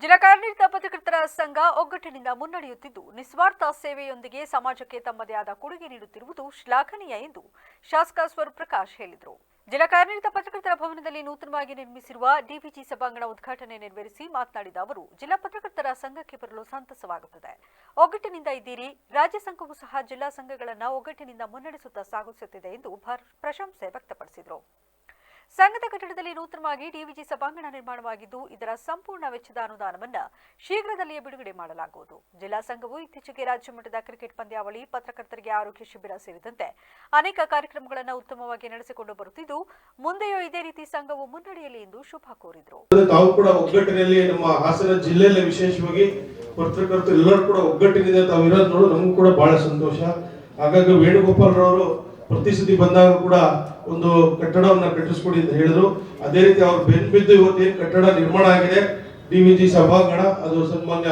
ಜಿಲ್ಲಾ ಕಾರ್ಯನಿರತ ಪತ್ರಕರ್ತರ ಸಂಘ ಒಗ್ಗಟ್ಟಿನಿಂದ ಮುನ್ನಡೆಯುತ್ತಿದ್ದು, ನಿಸ್ವಾರ್ಥ ಸೇವೆಯೊಂದಿಗೆ ಸಮಾಜಕ್ಕೆ ತಮ್ಮದೇ ಆದ ಕೊಡುಗೆ ನೀಡುತ್ತಿರುವುದು ಶ್ಲಾಘನೀಯ ಎಂದು ಶಾಸಕ ಸ್ವರೂಪ್ ಪ್ರಕಾಶ್ ಹೇಳಿದರು. ಜಿಲ್ಲಾ ಕಾರ್ಯನಿರತ ಪತ್ರಕರ್ತರ ಭವನದಲ್ಲಿ ನೂತನವಾಗಿ ನಿರ್ಮಿಸಿರುವ ಡಿಬಿಜಿ ಸಭಾಂಗಣ ಉದ್ಘಾಟನೆ ನೆರವೇರಿಸಿ ಮಾತನಾಡಿದ ಅವರು, ಜಿಲ್ಲಾ ಪತ್ರಕರ್ತರ ಸಂಘಕ್ಕೆ ಬರಲು ಸಂತಸವಾಗುತ್ತದೆ. ಒಗ್ಗಟ್ಟಿನಿಂದ ಇದ್ದೀರಿ, ರಾಜ್ಯ ಸಂಘವೂ ಸಹ ಜಿಲ್ಲಾ ಸಂಘಗಳನ್ನು ಒಗ್ಗಟ್ಟಿನಿಂದ ಮುನ್ನಡೆಸುತ್ತಾ ಸಾಗಿಸುತ್ತಿದೆ ಎಂದು ಪ್ರಶಂಸೆ ವ್ಯಕ್ತಪಡಿಸಿದರು. ಸಂಘದ ಕಟ್ಟಡದಲ್ಲಿ ನೂತನವಾಗಿ ಡಿವಿಜಿ ಸಭಾಂಗಣ ನಿರ್ಮಾಣವಾಗಿದ್ದು, ಇದರ ಸಂಪೂರ್ಣ ವೆಚ್ಚದ ಅನುದಾನವನ್ನು ಶೀಘ್ರದಲ್ಲಿಯೇ ಬಿಡುಗಡೆ ಮಾಡಲಾಗುವುದು. ಜಿಲ್ಲಾ ಸಂಘವು ಇತ್ತೀಚೆಗೆ ರಾಜ್ಯ ಮಟ್ಟದ ಕ್ರಿಕೆಟ್ ಪಂದ್ಯಾವಳಿ, ಪತ್ರಕರ್ತರಿಗೆ ಆರೋಗ್ಯ ಶಿಬಿರ ಸೇರಿದಂತೆ ಅನೇಕ ಕಾರ್ಯಕ್ರಮಗಳನ್ನು ಉತ್ತಮವಾಗಿ ನಡೆಸಿಕೊಂಡು ಬರುತ್ತಿದ್ದು, ಮುಂದೆಯೂ ಇದೇ ರೀತಿ ಸಂಘವು ಮುನ್ನಡೆಯಲಿ ಎಂದು ಶುಭ ಕೋರಿದರು. ತಾವು ಕೂಡ ಒಗ್ಗಟ್ಟಿನಲ್ಲಿ ನಮ್ಮ ಹಾಸನ ಜಿಲ್ಲೆಯಲ್ಲಿ ವಿಶೇಷವಾಗಿ ಪತ್ರಕರ್ತರು ಎಲ್ಲರೂ ಕೂಡ ಒಗ್ಗಟ್ಟಿನಿಂದ ತಾವು ಇರೋದು ನೋಡು ಕೂಡ ಬಹಳ ಸಂತೋಷ. ಹಾಗಾಗಿ ವೇಣುಗೋಪಾಲ್ರವರು ಸತಿ ಬಂದಾಗ ಕೂಡ ಒಂದು ಕಟ್ಟಡವನ್ನ ಕಟ್ಟಿಸ್ಕೊಡಿ ಅಂತ ಹೇಳಿದ್ರು. ಅದೇ ರೀತಿ ಅವ್ರು ಬೆನ್ ಬಿದ್ದು ಇವತ್ತೇನು ಕಟ್ಟಡ ನಿರ್ಮಾಣ ಆಗಿದೆ, ಡಿ ವಿ ಜಿ ಸಭಾಂಗಣ, ಅದು ಸನ್ಮಾನ್ಯ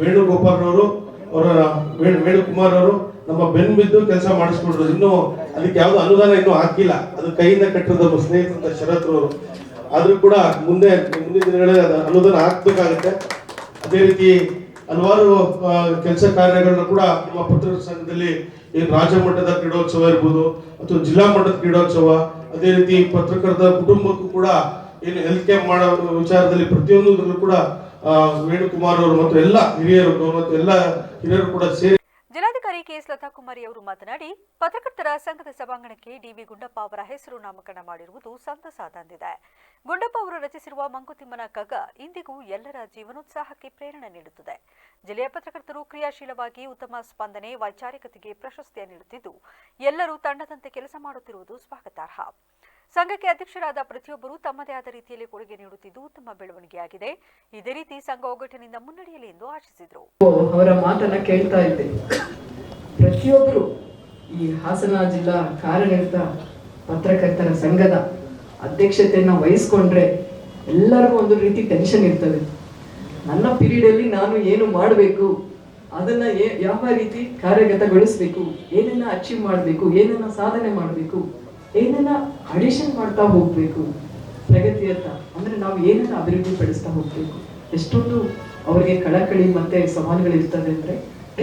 ವೇಣುಗೋಪಾಲ್ ಅವರು ಅವರ ವೇಣು, ವೇಣುಕುಮಾರ್ ಅವರು ನಮ್ಮ ಬೆನ್ ಬಿದ್ದು ಕೆಲಸ ಮಾಡಿಸ್ಕೊಂಡ್ರು ಇನ್ನು ಅದಕ್ಕೆ ಯಾವ್ದು ಅನುದಾನ ಇನ್ನೂ ಹಾಕಿಲ್ಲ. ಅದು ಕೈಯಿಂದ ಕಟ್ಟಿದ ಸ್ನೇಹಿತರಂತ ಶರತ್ ಅವರು ಆದ್ರೂ ಕೂಡ ಮುಂದೆ, ಮುಂದಿನ ದಿನಗಳಲ್ಲಿ ಅದು ಅನುದಾನ ಹಾಕ್ಬೇಕಾಗುತ್ತೆ. ಅದೇ ರೀತಿ ಹಲವಾರು ಕೆಲಸ ಕಾರ್ಯಗಳನ್ನ ಕೂಡ ನಮ್ಮ ಪತ್ರಕರ್ತ ಸಂಘದಲ್ಲಿ ಏನು ರಾಜ್ಯ ಮಟ್ಟದ ಕ್ರೀಡೋತ್ಸವ ಇರ್ಬೋದು ಅಥವಾ ಜಿಲ್ಲಾ ಮಟ್ಟದ ಕ್ರೀಡೋತ್ಸವ, ಅದೇ ರೀತಿ ಪತ್ರಕರ್ತರ ಕುಟುಂಬಕ್ಕೂ ಕೂಡ ಏನು ಹೆಲ್ತ್ ಕ್ಯಾಂಪ್ ಮಾಡೋ ವಿಚಾರದಲ್ಲಿ ಪ್ರತಿಯೊಂದರಲ್ಲೂ ಕೂಡ ವೇಣುಕುಮಾರ್ ಅವರು ಮತ್ತು ಎಲ್ಲ ಹಿರಿಯರು ಮತ್ತು ಎಲ್ಲ ಹಿರಿಯರು ಕೂಡ ಸೇರಿ ಜಿಲ್ಲಾಧಿಕಾರಿ ಲತಾ ಕುಮಾರಿ ಅವರು ಮಾತನಾಡಿ, ಪತ್ರಕರ್ತರ ಸಂಘದ ಸಭಾಂಗಣಕ್ಕೆ ಡಿವಿ ಗುಂಡಪ್ಪ ಅವರ ಹೆಸರು ನಾಮಕರಣ ಮಾಡಿರುವುದು ಸಂತಸ ತಂದಿದೆ ಗುಂಡಪ್ಪ ಅವರು ರಚಿಸಿರುವ ಮಂಕುತಿಮ್ಮನ ಕಗ್ಗ ಇಂದಿಗೂ ಎಲ್ಲರ ಜೀವನೋತ್ಸಾಹಕ್ಕೆ ಪ್ರೇರಣೆ ನೀಡುತ್ತದೆ. ಜಿಲ್ಲೆಯ ಪತ್ರಕರ್ತರು ಕ್ರಿಯಾಶೀಲವಾಗಿ ಉತ್ತಮ ಸ್ಪಂದನೆ, ವೈಚಾರಿಕತೆಗೆ ಪ್ರಶಸ್ತಿಯ ನೀಡುತ್ತಿದ್ದು, ಎಲ್ಲರೂ ತಂಡದಂತೆ ಕೆಲಸ ಮಾಡುತ್ತಿರುವುದು ಸ್ವಾಗತಾರ್ಹ. ಸಂಘಕ್ಕೆ ಅಧ್ಯಕ್ಷರಾದ ಪ್ರತಿಯೊಬ್ಬರು ತಮ್ಮದೇ ಆದ ರೀತಿಯಲ್ಲಿ ಕೊಡುಗೆ ನೀಡುತ್ತಿದ್ದು ಉತ್ತಮ ಬೆಳವಣಿಗೆಯಾಗಿದೆ. ಇದೇ ರೀತಿ ಸಂಘ ಒಗ್ಗಟ್ಟಿನಿಂದ ಮುನ್ನಡೆಯಲಿ ಎಂದು ಆಶಿಸಿದರು. ಅವರ ಮಾತನ್ನ ಕೇಳ್ತಾ ಇದ್ದೆ. ಪ್ರತಿಯೊಬ್ಬರು ಈ ಹಾಸನ ಜಿಲ್ಲಾ ಕಾರ್ಯನಿರತ ಪತ್ರಕರ್ತರ ಸಂಘದ ಅಧ್ಯಕ್ಷತೆಯನ್ನ ವಹಿಸ್ಕೊಂಡ್ರೆ ಎಲ್ಲರಿಗೂ ಒಂದು ರೀತಿ ಟೆನ್ಷನ್ ಇರ್ತದೆ. ನನ್ನ ಪೀರಿಯಡ್ ಅಲ್ಲಿ ನಾನು ಏನು ಮಾಡಬೇಕು? ಅದನ್ನ ಯಾವ ರೀತಿ ಕಾರ್ಯಗತಗೊಳಿಸಬೇಕು? ಏನನ್ನ ಅಚೀವ್ ಮಾಡಬೇಕು? ಏನನ್ನ ಸಾಧನೆ ಮಾಡಬೇಕು? ಏನನ್ನ ಅಡಿಷನ್ ಮಾಡ್ತಾ ಹೋಗ್ಬೇಕು? ಪ್ರಗತಿಯತ್ತ ಅಂದ್ರೆ ನಾವು ಏನನ್ನ ಅಭಿವೃದ್ಧಿ ಪಡಿಸ್ತಾ ಹೋಗ್ಬೇಕು? ಎಷ್ಟೊಂದು ಅವರಿಗೆ ಕಳಕಳಿ ಮತ್ತೆ ಸವಾಲುಗಳಿರ್ತದೆ ಅಂದ್ರೆ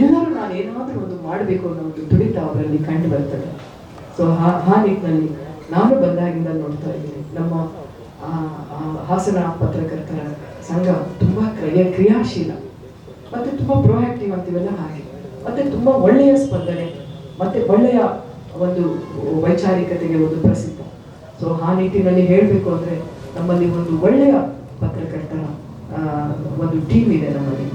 ಎಲ್ಲರೂ ನಾನು ಏನಾದರೂ ಒಂದು ಮಾಡಬೇಕು ಅನ್ನೋ ಒಂದು ತುಡಿತ ಅವರಲ್ಲಿ ಕಂಡು ಬರ್ತದೆ. ಸೊ ಆ ನಿಟ್ಟಿನಲ್ಲಿ ನಾನು ಬಂದಾಗಿಂದ ನೋಡ್ತಾ ಇದ್ದೀನಿ. ನಮ್ಮ ಹಾಸನ ಪತ್ರಕರ್ತರ ಸಂಘ ತುಂಬ ಕ್ರಿಯ, ಕ್ರಿಯಾಶೀಲ. ಮತ್ತೆ ತುಂಬ ಪ್ರೊಆಕ್ಟಿವ್ ಅಂತೀವಲ್ಲ ಹಾಗೆ. ಮತ್ತೆ ತುಂಬ ಒಳ್ಳೆಯ ಸ್ಪಂದನೆ, ಮತ್ತೆ ಒಳ್ಳೆಯ ಒಂದು ವೈಚಾರಿಕತೆಗೆ ಒಂದು ಪ್ರಸಿದ್ಧ. ಸೊ ಆ ನಿಟ್ಟಿನಲ್ಲಿ ಹೇಳಬೇಕು ಅಂದರೆ ನಮ್ಮಲ್ಲಿ ಒಂದು ಒಳ್ಳೆಯ ಪತ್ರಕರ್ತರ ಒಂದು ಟೀಮ್ ಇದೆ ನಮ್ಮಲ್ಲಿ.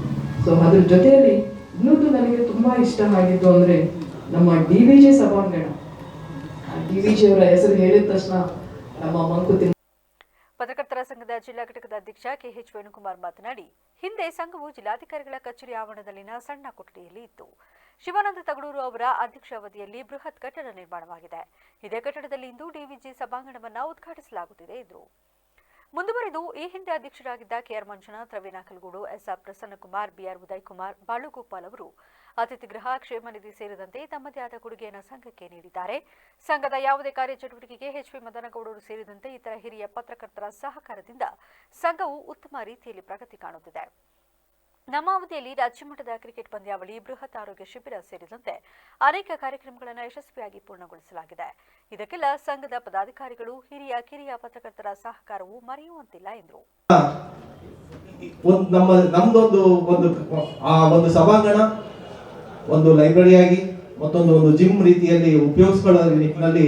ಸೊ ಅದ್ರ ಜೊತೆಯಲ್ಲಿ ಇನ್ನೊಂದು ನನಗೆ ತುಂಬಾ ಇಷ್ಟ ಆಗಿದ್ದು ಅಂದ್ರೆ ನಮ್ಮ ಡಿ ವಿ ಜಿ ಸಭಾಂಗಣ. ಡಿ ವಿ ಜಿ ಅವರ ಹೆಸರು ಹೇಳಿದ ತಕ್ಷಣ ನಮ್ಮ ಮಂಕುತಿ ಪತ್ರಕರ್ತರ ಸಂಘದ ಜಿಲ್ಲಾ ಘಟಕದ ಅಧ್ಯಕ್ಷ ಕೆಎಚ್ ವೇಣುಕುಮಾರ್ ಮಾತನಾಡಿ, ಹಿಂದೆ ಸಂಘವು ಜಿಲ್ಲಾಧಿಕಾರಿಗಳ ಕಚೇರಿ ಆವರಣದಲ್ಲಿನ ಸಣ್ಣ ಕೊಠಡಿಯಲ್ಲಿ ಇತ್ತು. ಶಿವಾನಂದ ತಗಡೂರು ಅವರ ಅಧ್ಯಕ್ಷ ಅವಧಿಯಲ್ಲಿ ಬೃಹತ್ ಕಟ್ಟಡ ನಿರ್ಮಾಣವಾಗಿದೆ. ಇದೇ ಕಟ್ಟಡದಲ್ಲಿ ಇಂದು ಡಿವಿಜಿ ಸಭಾಂಗಣವನ್ನು ಉದ್ಘಾಟಿಸಲಾಗುತ್ತಿದೆ ಎಂದರು. ಮುಂದುವರೆದು ಈ ಹಿಂದೆ ಅಧ್ಯಕ್ಷರಾಗಿದ್ದ KR Manjunath, Raveena S SR Prasannakumar BR Uday Kumar Balugopal ಅವರು ಅತಿಥಿ ಗೃಹ ಕ್ಷೇಮ ನಿಧಿ ಸೇರಿದಂತೆ ತಮ್ಮದೇ ಆದ ಕೊಡುಗೆಯನ್ನು ಸಂಘಕ್ಕೆ ನೀಡಿದ್ದಾರೆ. ಸಂಘದ ಯಾವುದೇ ಕಾರ್ಯಚಟುವಟಿಕೆಗೆ ಎಚ್ಪಿ ಮದನಗೌಡರು ಸೇರಿದಂತೆ ಇತರ ಹಿರಿಯ ಪತ್ರಕರ್ತರ ಸಹಕಾರದಿಂದ ಸಂಘವು ಉತ್ತಮ ರೀತಿಯಲ್ಲಿ ಪ್ರಗತಿ ಕಾಣುತ್ತಿದೆ. ನಮ್ಮ ಅವಧಿಯಲ್ಲಿ ರಾಜ್ಯಮಟ್ಟದ ಕ್ರಿಕೆಟ್ ಪಂದ್ಯಾವಳಿ, ಬೃಹತ್ ಆರೋಗ್ಯ ಶಿಬಿರ ಸೇರಿದಂತೆ ಅನೇಕ ಕಾರ್ಯಕ್ರಮಗಳನ್ನು ಯಶಸ್ವಿಯಾಗಿ ಪೂರ್ಣಗೊಳಿಸಲಾಗಿದೆ. ಇದಕ್ಕೆಲ್ಲ ಸಂಘದ ಪದಾಧಿಕಾರಿಗಳು, ಹಿರಿಯ, ಕಿರಿಯ ಪತ್ರಕರ್ತರ ಸಹಕಾರವು ಮರೆಯುವಂತಿಲ್ಲ ಎಂದರು. ನಮ್ಮ, ನಮ್ದೊಂದು ಒಂದು ಆ ಒಂದು ಸಭಾಂಗಣ, ಒಂದು ಲೈಬ್ರರಿಯಾಗಿ, ಮತ್ತೊಂದು ಒಂದು ಜಿಮ್ ರೀತಿಯಲ್ಲಿ ಉಪಯೋಗಿಸಿಕೊಳ್ಳುವ ನಿಟ್ಟಿನಲ್ಲಿ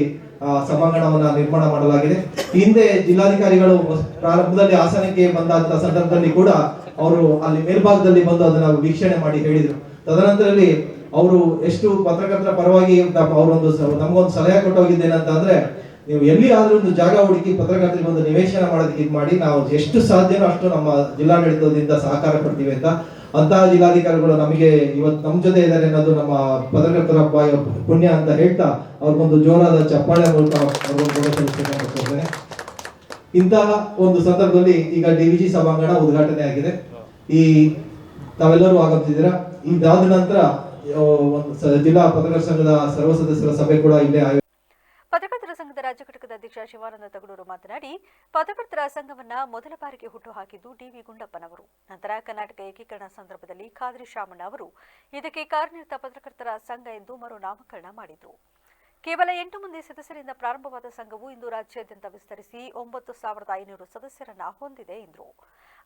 ಸಭಾಂಗಣವನ್ನು ನಿರ್ಮಾಣ ಮಾಡಲಾಗಿದೆ. ಹಿಂದೆ ಜಿಲ್ಲಾಧಿಕಾರಿಗಳು ಪ್ರಾರಂಭದಲ್ಲಿ ಹಾಸನಕ್ಕೆ ಬಂದಂತ ಸಂದರ್ಭದಲ್ಲಿ ಕೂಡ ಅವರು ಅಲ್ಲಿ ಮೇಲ್ಭಾಗದಲ್ಲಿ ಬಂದು ಅದನ್ನ ವೀಕ್ಷಣೆ ಮಾಡಿ ಹೇಳಿದ್ರು ತದನಂತರದಲ್ಲಿ ಅವರು ಎಷ್ಟು ಪತ್ರಕರ್ತರ ಪರವಾಗಿ ಅವರೊಂದು ನಮಗೊಂದು ಸಲಹೆ ಕೊಟ್ಟು ಅಂತ ಅಂದ್ರೆ, ನೀವು ಎಲ್ಲಿ ಆದ್ರೂ ಒಂದು ಜಾಗ ಹುಡುಕಿ ಪತ್ರಕರ್ತರಿಗೆ ಒಂದು ನಿವೇಶನ ಮಾಡೋದಕ್ಕೆ ಇದು ಮಾಡಿ, ನಾವು ಎಷ್ಟು ಸಾಧ್ಯನೋ ಅಷ್ಟು ನಮ್ಮ ಜಿಲ್ಲಾಡಳಿತದಿಂದ ಸಹಕಾರ ಕೊಡ್ತೀವಿ ಅಂತ ಅಂತಹ ಜಿಲ್ಲಾಧಿಕಾರಿಗಳು ನಮಗೆ ಇವತ್ತು ನಮ್ಮ ಜೊತೆ ಇದ್ದಾರೆ ಅನ್ನೋದು ನಮ್ಮ ಪತ್ರಕರ್ತರ ಪುಣ್ಯ ಅಂತ ಹೇಳ್ತಾ ಅವ್ರಿಗೊಂದು ಜೋರಾದ ಚಪ್ಪಾಳೆ ಮೂಲಕ ಅವ್ರಿಗೊಂದು. ಇಂತಹ ಒಂದು ಸಂದರ್ಭದಲ್ಲಿ ಈಗ ಡಿವಿಜಿ ಸಭಾಂಗಣ ಉದ್ಘಾಟನೆ ಆಗಿದೆ. ಈ ತಾವೆಲ್ಲರೂ ಆಗಮಿಸಿದ್ದೀರಾ? ಇದಾದ ನಂತರ ಜಿಲ್ಲಾ ಪತ್ರಕರ್ತರ ಸಂಘದ ಸರ್ವ ಸದಸ್ಯರ ಸಭೆ ಕೂಡ ಇಲ್ಲೇ ಪತ್ರಕರ್ತರ ಸಂಘದ ರಾಜ್ಯ ಘಟಕದ ಅಧ್ಯಕ್ಷ ಶಿವಾನಂದ ತಗಡೂರು ಮಾತನಾಡಿ, ಪತ್ರಕರ್ತರ ಸಂಘವನ್ನ ಮೊದಲ ಬಾರಿಗೆ ಹುಟ್ಟು ಹಾಕಿದ್ದು ಡಿವಿ ಗುಂಡಪ್ಪನವರು. ನಂತರ ಕರ್ನಾಟಕ ಏಕೀಕರಣ ಸಂದರ್ಭದಲ್ಲಿ ಖಾದ್ರಿ ಶಾಮಣ್ಣ ಅವರು. ಇದಕ್ಕೆ ಕಾರ್ಯನಿರತ ಪತ್ರಕರ್ತರ ಸಂಘ ಎಂದು ಮರು ನಾಮಕರಣ ಮಾಡಿದರು. ಕೇವಲ ಎಂಟು ಮಂದಿ ಸದಸ್ಯರಿಂದ ಪ್ರಾರಂಭವಾದ ಸಂಘವು ಇಂದು ರಾಜ್ಯಾದ್ಯಂತ ವಿಸ್ತರಿಸಿ ಒಂಬತ್ತು ಸಾವಿರದ ಐನೂರು ಸದಸ್ಯರನ್ನ ಹೊಂದಿದೆ, ಎಂದರು.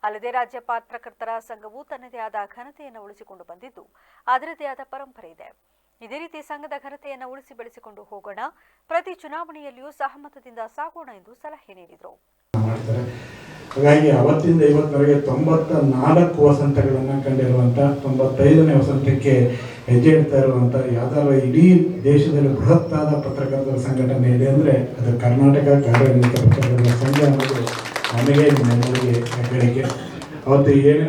ಅಲ್ಲದೆ ರಾಜ್ಯ ಪತ್ರಕರ್ತರ ಸಂಘವು ತನ್ನದೇ ಆದ ಘನತೆಯನ್ನು ಉಳಿಸಿಕೊಂಡು ಬಂದಿದ್ದು ಅದರದೇ ಆದ ಪರಂಪರೆ ಇದೆ. ಇದೇ ರೀತಿ ಸಂಘದ ಘನತೆಯನ್ನು ಉಳಿಸಿ ಬೆಳೆಸಿಕೊಂಡು ಹೋಗೋಣ. ಪ್ರತಿ ಚುನಾವಣೆಯಲ್ಲಿಯೂ ಸಹಮತದಿಂದ ಸಾಗೋಣ ಎಂದು ಸಲಹೆ ನೀಡಿದರು. ಹಾಗಾಗಿ ಅವತ್ತಿಂದ ಇವತ್ತಿನವರೆಗೆ ತೊಂಬತ್ತ ನಾಲ್ಕು ವಸಂತಗಳನ್ನು ಕಂಡಿರುವಂಥ ತೊಂಬತ್ತೈದನೇ ವಸಂತಕ್ಕೆ ಹೆಜ್ಜೆ ಇಡ್ತಾ ಇರುವಂಥ ಯಾವ್ದಾದ್ರು ಇಡೀ ದೇಶದಲ್ಲಿ ಬೃಹತ್ತಾದ ಪತ್ರಕರ್ತರ ಸಂಘಟನೆ ಇದೆ ಅಂದರೆ ಅದು ಕರ್ನಾಟಕ ಕಾರ್ಯನಿರತ ಪತ್ರಕರ್ತರ ಸಂಘ ಅನ್ನೋದು ನಮಗೆ ನಮಗೆ ಹೆಗ್ಗಳಿಕೆ ಅವತ್ತು ಏಳು,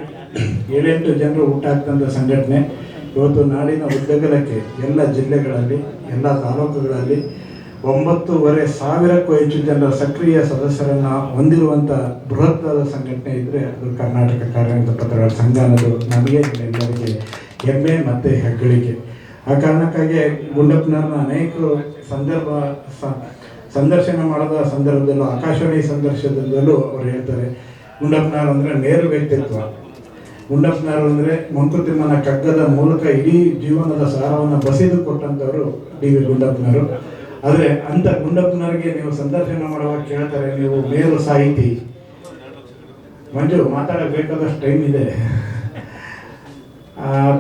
ಏಳೆಂಟು ಜನರು ಹುಟ್ಟಾಕ್ತಂಥ ಸಂಘಟನೆ. ಇವತ್ತು ನಾಡಿನ ಉದ್ದಗಲಕ್ಕೆ ಎಲ್ಲ ಜಿಲ್ಲೆಗಳಲ್ಲಿ, ಎಲ್ಲ ತಾಲೂಕುಗಳಲ್ಲಿ ಒಂಬತ್ತೂವರೆ ಸಾವಿರಕ್ಕೂ ಹೆಚ್ಚು ಜನರ ಸಕ್ರಿಯ ಸದಸ್ಯರನ್ನ ಹೊಂದಿರುವಂಥ ಬೃಹತ್ತಾದ ಸಂಘಟನೆ ಇದ್ದರೆ ಅದು ಕರ್ನಾಟಕ ಕಾರ್ಯನಿರತ ಪತ್ರಗಳ ಸಂಘ ಅನ್ನೋದು ನಮಗೆ ಎಲ್ಲರಿಗೆ ಹೆಮ್ಮೆ ಮತ್ತು ಹೆಗ್ಗಳಿಕೆ. ಆ ಕಾರಣಕ್ಕಾಗಿ ಗುಂಡಪ್ಪನವ್ರನ್ನ ಅನೇಕ ಸಂದರ್ಭ ಸಂದರ್ಶನ ಮಾಡಿದ ಸಂದರ್ಭದಲ್ಲೂ, ಆಕಾಶವಾಣಿ ಸಂದರ್ಶನದಲ್ಲೂ ಅವ್ರು ಹೇಳ್ತಾರೆ, ಗುಂಡಪ್ಪನವ್ರು ಅಂದರೆ ನೇರ ವ್ಯಕ್ತಿತ್ವ. ಗುಂಡಪ್ಪನವರು ಅಂದರೆ ಮಂಕುತಿಮ್ಮನ ಕಗ್ಗದ ಮೂಲಕ ಇಡೀ ಜೀವನದ ಸಾರವನ್ನು ಬಸಿದು ಕೊಟ್ಟಂಥವರು ಡಿ ವಿ ಗುಂಡಪ್ಪನವರು. ಆದರೆ ಅಂಥ ಗುಂಡಪ್ಪನವರಿಗೆ ನೀವು ಸಂದರ್ಶನ ಮಾಡುವಾಗ ಕೇಳ್ತಾರೆ, ನೀವು ಮೇರು ಸಾಹಿತಿ. ಮಂಜು, ಮಾತಾಡಬೇಕಾದಷ್ಟು ಟೈಮ್ ಇದೆ.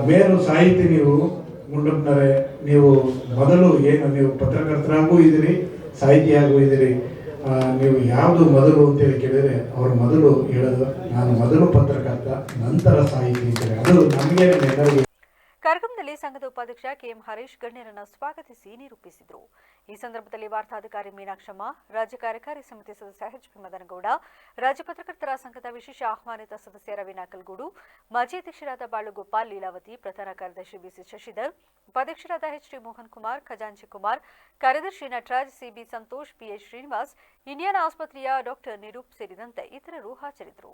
ಮೇರು ಸಾಹಿತಿ ನೀವು, ಗುಂಡಪ್ಪನವರೇ, ನೀವು ಮೊದಲು ಏನು, ನೀವು ಪತ್ರಕರ್ತರಾಗೂ ಇದ್ದೀರಿ, ಸಾಹಿತಿಯಾಗೂ ಇದ್ದೀರಿ. ನೀವು ಯಾವುದು ಮೊದಲು ಅಂತೇಳಿ ಕೇಳಿದರೆ, ಅವರು ಮೊದಲು ಹೇಳೋದು, ನಾನು ಮೊದಲು ಪತ್ರಕರ್ತ, ನಂತರ ಸಾಹಿತಿ ಅಂತೇಳಿ ಅದು ನಮಗೆ ಎಲ್ಲರಿಗೂ ಕಾರ್ಯಕ್ರಮದಲ್ಲಿ ಸಂಘದ ಉಪಾಧ್ಯಕ್ಷ ಕೆಎಂ ಹರೀಶ್ ಗಣ್ಯರನ್ನು ಸ್ವಾಗತಿಸಿ ನಿರೂಪಿಸಿದರು ಈ ಸಂದರ್ಭದಲ್ಲಿ ವಾರ್ತಾಧಿಕಾರಿ ಮೀನಾಕ್ಷಮ್ಮ, ರಾಜ್ಯ ಕಾರ್ಯಕಾರಿ ಸಮಿತಿ ಸದಸ್ಯ ಎಚ್ ಪಿ ಮದನಗೌಡ, ರಾಜ್ಯ ಪತ್ರಕರ್ತರ ಸಂಘದ ವಿಶೇಷ ಆಹ್ವಾನಿತ ಸದಸ್ಯ ರವೀನಾ ಕಲ್ಗೂಡು, ಮಾಜಿ ಅಧ್ಯಕ್ಷರಾದ ಬಾಳುಗೋಪಾಲ್ ಲೀಲಾವತಿ, ಪ್ರಧಾನ ಕಾರ್ಯದರ್ಶಿ ಬಿಸಿ ಶಶಿಧರ್, ಉಪಾಧ್ಯಕ್ಷರಾದ ಎಚ್ ಡಿ ಮೋಹನ್ ಕುಮಾರ್ ಖಜಾಂಚಿ ಕುಮಾರ್, ಕಾರ್ಯದರ್ಶಿ Nataraj CB Santosh PH Srinivas, Indian ಆಸ್ಪತ್ರೆಯ ಡಾಕ್ಟರ್ ನಿರೂಪ್ ಸೇರಿದಂತೆ ಇತರರು ಹಾಜರಿದ್ದರು.